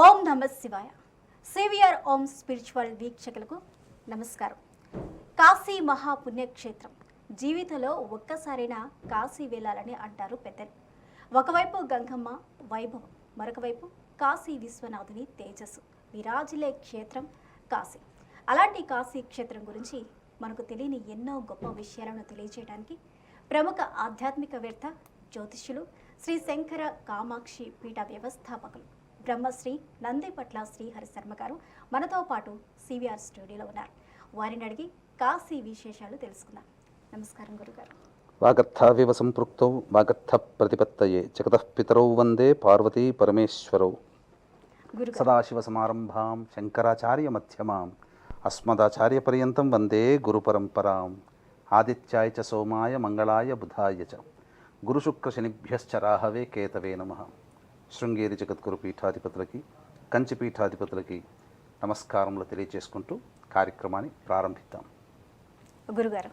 ఓం నమ శివాయ. సివిఆర్ ఓం స్పిరిచువల్ వీక్షకులకు నమస్కారం. కాశీ మహాపుణ్యక్షేత్రం. జీవితంలో ఒక్కసారైనా కాశీ వెళ్ళాలని అంటారు పెద్దలు. ఒకవైపు గంగమ్మ వైభవం మరొకవైపు కాశీ విశ్వనాథుని తేజస్సు. విరాజిలే క్షేత్రం కాశీ. అలాంటి కాశీ క్షేత్రం గురించి మనకు తెలియని ఎన్నో గొప్ప విషయాలను తెలియజేయడానికి ప్రముఖ ఆధ్యాత్మికవేత్త జ్యోతిష్యులు శ్రీ శంకర కామాక్షి పీఠ వ్యవస్థాపకులు బ్రహ్మశ్రీ నందిపట్ల శ్రీహరి శర్మ గారు మనతో పాటు సివిఆర్ స్టూడియోలో ఉన్నారు. వారిని అడిగి కాశీ విశేషాలు తెలుసుకుందాం. నమస్కారం గురుగారు. వాగర్థావివ సంపృక్తౌ వాగర్థ ప్రతిపత్తయే జగతః పితరౌ వందే పార్వతీ పరమేశ్వరౌ. గురుగారు. సదాశివసమారంభాం శంకరాచార్య మధ్యమాం అస్మదాచార్యపర్యంతం వందే గురుపరంపరాం ఆదిత్యాయ చ సోమాయ మంగళాయ బుధాయ చ. గురుశుక్రశనిభ్యశ్చ రాహవే కేతవే నమ. శృంగేరి జగద్గురు పీఠాధిపతులకి కంచి పీఠాధిపతులకి నమస్కారములు తెలియజేసుకుంటూ కార్యక్రమాన్ని ప్రారంభిద్దాం. గురుగారు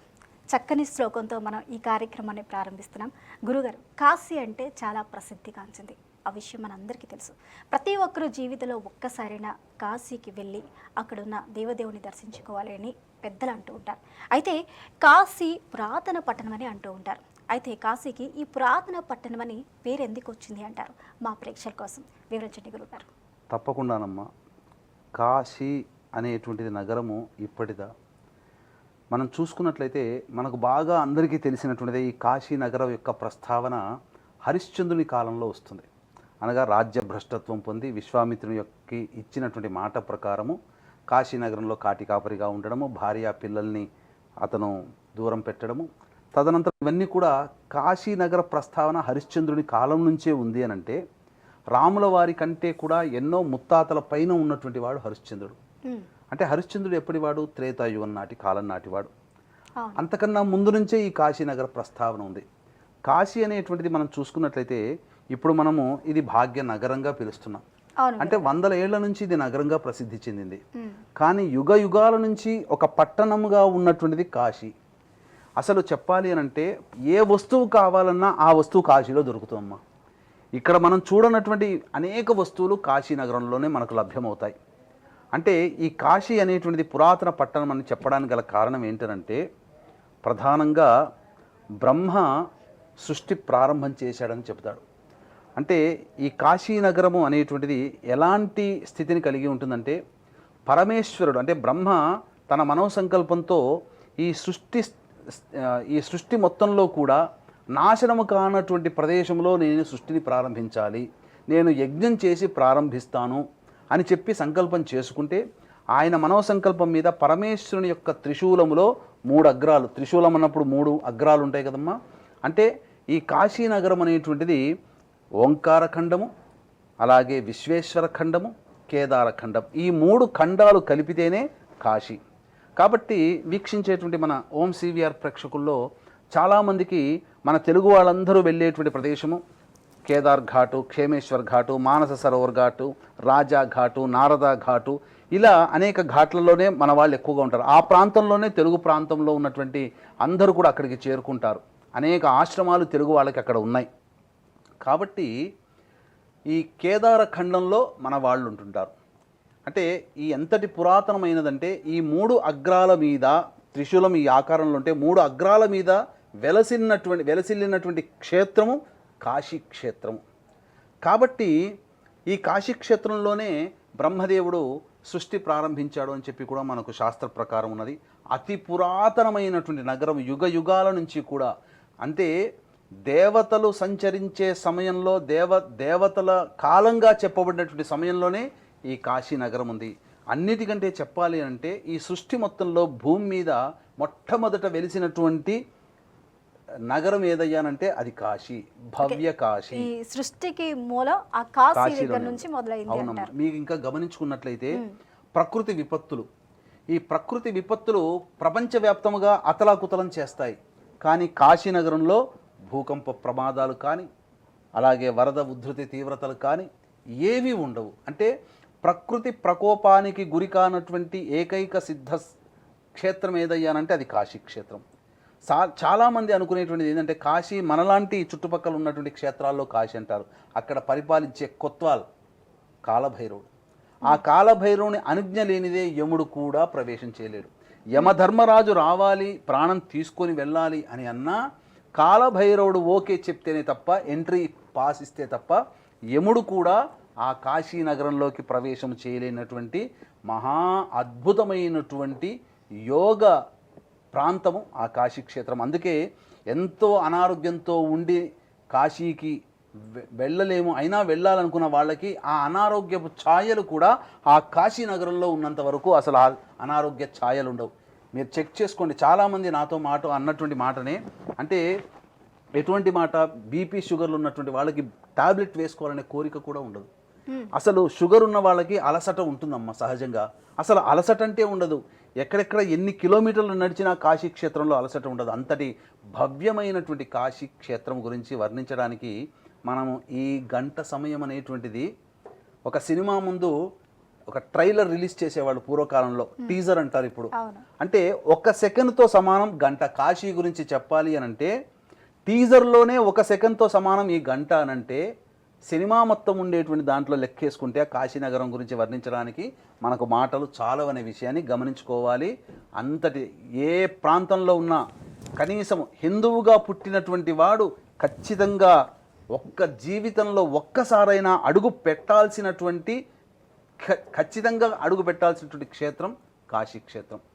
చక్కని శ్లోకంతో మనం ఈ కార్యక్రమాన్ని ప్రారంభిస్తున్నాం. గురుగారు కాశీ అంటే చాలా ప్రసిద్ధిగాంచింది ఆ విషయం మనందరికీ తెలుసు. ప్రతి ఒక్కరూ జీవితంలో ఒక్కసారైనా కాశీకి వెళ్ళి అక్కడున్న దేవదేవుని దర్శించుకోవాలి అని పెద్దలు అంటూ ఉంటారు. అయితే కాశీ పురాతన పట్టణం అని అంటూ ఉంటారు. అయితే కాశీకి ఈ పురాతన పట్టణం అని వచ్చింది అంటారు మా ప్రేక్షకుల కోసం. వివరించండి గురుగారు తప్పకుండానమ్మా. కాశీ అనేటువంటిది నగరము ఇప్పటిదా? మనం చూసుకున్నట్లయితే మనకు బాగా అందరికీ తెలిసినటువంటిది ఈ కాశీ నగరం యొక్క ప్రస్తావన హరిశ్చంద్రుని కాలంలో వస్తుంది. అనగా రాజ్య భ్రష్టత్వం పొంది విశ్వామిత్రుని యొక్క ఇచ్చినటువంటి మాట ప్రకారము కాశీనగరంలో కాటికాపరిగా ఉండడము భార్య పిల్లల్ని అతను దూరం పెట్టడము తదనంతరం ఇవన్నీ కూడా కాశీ నగర ప్రస్తావన హరిశ్చంద్రుని కాలం నుంచే ఉంది అని అంటే రాముల వారి కంటే కూడా ఎన్నో ముత్తాతల పైన ఉన్నటువంటి వాడు హరిశ్చంద్రుడు. అంటే హరిశ్చంద్రుడు ఎప్పటివాడు త్రేతాయుగం నాటి కాలం నాటివాడు అంతకన్నా ముందు నుంచే ఈ కాశీనగర ప్రస్తావన ఉంది. కాశీ అనేటువంటిది మనం చూసుకున్నట్లయితే ఇప్పుడు మనము ఇది భాగ్య నగరంగా పిలుస్తున్నాం. అంటే వందల ఏళ్ళ నుంచి ఇది నగరంగా ప్రసిద్ధి చెందింది. కానీ యుగ యుగాల నుంచి ఒక పట్టణముగా ఉన్నటువంటిది కాశీ. అసలు చెప్పాలి అని అంటే ఏ వస్తువు కావాలన్నా ఆ వస్తువు కాశీలో దొరుకుతుందమ్మా ఇక్కడ మనం చూడనటువంటి అనేక వస్తువులు కాశీ నగరంలోనే మనకు లభ్యమవుతాయి. అంటే ఈ కాశీ అనేటువంటిది పురాతన పట్టణం అని చెప్పడానికి గల కారణం ఏంటంటే ప్రధానంగా బ్రహ్మ సృష్టి ప్రారంభం చేశాడని చెప్తాడు అంటే ఈ కాశీ నగరము అనేటువంటిది ఎలాంటి స్థితిని కలిగి ఉంటుందంటే పరమేశ్వరుడు అంటే బ్రహ్మ తన మనోసంకల్పంతో ఈ సృష్టి ఈ సృష్టి మొత్తంలో కూడా నాశనము కానటువంటి ప్రదేశంలో నేను సృష్టిని ప్రారంభించాలి నేను యజ్ఞం చేసి ప్రారంభిస్తాను అని చెప్పి సంకల్పం చేసుకుంటే ఆయన మనవ సంకల్పం మీద పరమేశ్వరుని యొక్క త్రిశూలములో మూడు అగ్రాలు త్రిశూలం అన్నప్పుడు మూడు అగ్రాలు ఉంటాయి కదమ్మా. అంటే ఈ కాశీనగరం అనేటువంటిది ఓంకార ఖండము అలాగే విశ్వేశ్వర ఖండము కేదార ఖండం ఈ మూడు ఖండాలు కలిపితేనే కాశీ. కాబట్టి వీక్షించేటువంటి మన ఓం సివిఆర్ ప్రేక్షకుల్లో చాలామందికి మన తెలుగు వాళ్ళందరూ వెళ్ళేటువంటి ప్రదేశము. కేదార్ ఘాటు క్షేమేశ్వర్ ఘాటు మానస సరోవర్ ఘాటు రాజా ఘాటు నారద ఘాటు ఇలా అనేక ఘాట్లలోనే మన వాళ్ళు ఎక్కువగా ఉంటారు. ఆ ప్రాంతంలోనే తెలుగు ప్రాంతంలో ఉన్నటువంటి అందరూ కూడా అక్కడికి చేరుకుంటారు. అనేక ఆశ్రమాలు తెలుగు వాళ్ళకి అక్కడ ఉన్నాయి. కాబట్టి ఈ కేదార ఖండంలో మన వాళ్ళు ఉంటుంటారు. అంటే ఈ ఎంతటి పురాతనమైనదంటే ఈ మూడు అగ్రాల మీద త్రిశూలం ఈ ఆకారంలో ఉంటే మూడు అగ్రాల మీద వెలసిన్నటువంటి వెలసిల్లినటువంటి క్షేత్రము కాశీ క్షేత్రము కాబట్టి ఈ కాశీ క్షేత్రంలోనే బ్రహ్మదేవుడు సృష్టి ప్రారంభించాడు అని చెప్పి కూడా మనకు శాస్త్ర ప్రకారం ఉన్నది. అతి పురాతనమైనటువంటి నగరం యుగ యుగాల నుంచి కూడా. అంటే దేవతలు సంచరించే సమయంలో దేవ దేవతల కాలంగా చెప్పబడినటువంటి సమయంలోనే ఈ కాశీ నగరం ఉంది. అన్నిటికంటే చెప్పాలి అంటే ఈ సృష్టి మొత్తంలో భూమి మీద మొట్టమొదట వెలిసినటువంటి నగరం ఏదయ్యానంటే అది కాశీ భవ్య కాశీ. ఈ సృష్టికి మూలం ఆ కాశీ దగ్గర కాశీలోనే నుంచి మొదలైంది అవునమ్మా. మీకు ఇంకా గమనించుకున్నట్లయితే ప్రకృతి విపత్తులు. ఈ ప్రకృతి విపత్తులు ప్రపంచవ్యాప్తముగా అతలాకుతలం చేస్తాయి. కానీ కాశీ నగరంలో భూకంప ప్రమాదాలు కానీ అలాగే వరద ఉధృతి తీవ్రతలు కానీ ఏమీ ఉండవు. అంటే ప్రకృతి ప్రకోపానికి గురి కానటువంటి ఏకైక సిద్ధ క్షేత్రం ఏదయ్యానంటే అది కాశీ క్షేత్రం. సా చాలామంది అనుకునేటువంటిది ఏంటంటే కాశీ మనలాంటి చుట్టుపక్కల ఉన్నటువంటి క్షేత్రాల్లో కాశీ అంటారు. అక్కడ పరిపాలించే కొత్వాల్ కాలభైరవుడు. ఆ కాలభైరవుని అనుజ్ఞ లేనిదే యముడు కూడా ప్రవేశం చేయలేడు. యమధర్మరాజు రావాలి ప్రాణం తీసుకొని వెళ్ళాలి అని అన్నా కాలభైరవుడు ఓకే చెప్తేనే తప్ప ఎంట్రీ పాస్ ఇస్తే తప్ప యముడు కూడా ఆ కాశీనగరంలోకి ప్రవేశం చేయలేనటువంటి మహా అద్భుతమైనటువంటి యోగ ప్రాంతము ఆ కాశీ క్షేత్రం. అందుకే ఎంతో అనారోగ్యంతో ఉండి కాశీకి వె- వెళ్ళలేము. అయినా వెళ్ళాలనుకున్న వాళ్ళకి ఆ అనారోగ్యపు ఛాయలు కూడా ఆ కాశీనగరంలో ఉన్నంత వరకు అసలు ఆ అనారోగ్య ఛాయలు ఉండవు. మీరు చెక్ చేసుకోండి. చాలామంది నాతో మాట అన్నటువంటి మాటనే అంటే ఎటువంటి మాట బీపీ షుగర్లు ఉన్నటువంటి వాళ్ళకి టాబ్లెట్ వేసుకోవాలనే కోరిక కూడా ఉండదు. అసలు షుగర్ ఉన్న వాళ్ళకి అలసట ఉంటుందమ్మా సహజంగా. అసలు అలసట అంటే ఉండదు. ఎక్కడెక్కడ ఎన్ని కిలోమీటర్లు నడిచినా కాశీ క్షేత్రంలో అలసట ఉండదు. అంతటి భవ్యమైనటువంటి కాశీ క్షేత్రం గురించి వర్ణించడానికి మనము ఈ గంట సమయం అనేటువంటిది ఒక సినిమా ముందు ఒక ట్రైలర్ రిలీజ్ చేసేవాళ్ళు పూర్వకాలంలో. టీజర్ అంటారు ఇప్పుడు. అంటే ఒక సెకండ్తో సమానం గంట కాశీ గురించి చెప్పాలి అని అంటే టీజర్లోనే ఒక సెకండ్తో సమానం ఈ గంట అని అంటే సినిమా మొత్తం ఉండేటువంటి దాంట్లో లెక్కేసుకుంటే ఆ కాశీనగరం గురించి వర్ణించడానికి మనకు మాటలు చాలవనే విషయాన్ని గమనించుకోవాలి. అంతటి ఏ ప్రాంతంలో ఉన్నా కనీసం హిందువుగా పుట్టినటువంటి వాడు ఖచ్చితంగా ఒక్క జీవితంలో ఒక్కసారైనా అడుగు పెట్టాల్సినటువంటి ఖ- ఖచ్చితంగా అడుగు పెట్టాల్సినటువంటి క్షేత్రం కాశీ క్షేత్రం